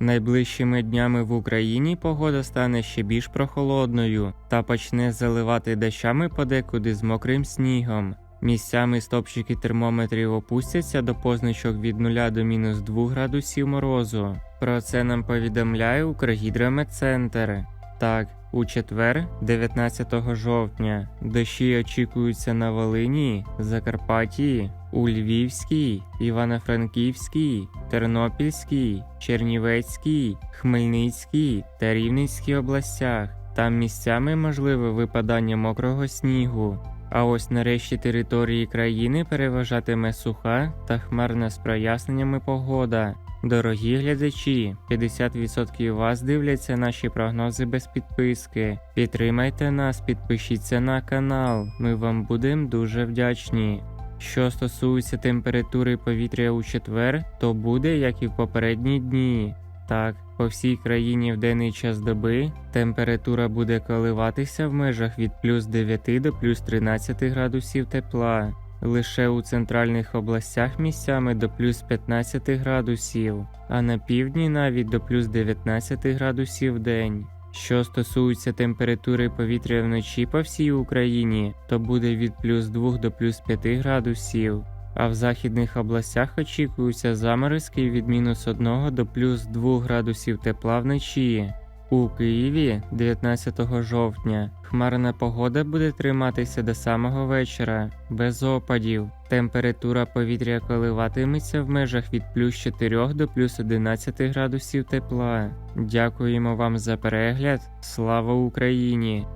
Найближчими днями в Україні погода стане ще більш прохолодною та почне заливати дощами подекуди з мокрим снігом. Місцями стопчики термометрів опустяться до позначок від 0 до мінус 2 градусів морозу. Про це нам повідомляє Укргідрометцентр. Так, у четвер, 19 жовтня, дощі очікуються на Волині, Закарпатті, у Львівській, Івано-Франківській, Тернопільській, Чернівецькій, Хмельницькій та Рівненській областях. Там місцями можливе випадання мокрого снігу. А ось нарешті території країни переважатиме суха та хмарна з проясненнями погода. Дорогі глядачі, 50% вас дивляться наші прогнози без підписки. Підтримайте нас, підпишіться на канал. Ми вам будемо дуже вдячні. Що стосується температури повітря у четвер, то буде як і в попередні дні. Так, по всій країні в денний час доби температура буде коливатися в межах від плюс 9 до плюс 13 градусів тепла. Лише у центральних областях місцями до плюс 15 градусів, а на півдні навіть до плюс 19 градусів в день. Що стосується температури повітря вночі по всій Україні, то буде від плюс 2 до плюс 5 градусів, а в західних областях очікуються заморозки від мінус 1 до плюс 2 градусів тепла вночі. У Києві 19 жовтня хмарна погода буде триматися до самого вечора, без опадів. Температура повітря коливатиметься в межах від плюс 4 до плюс 11 градусів тепла. Дякуємо вам за перегляд. Слава Україні!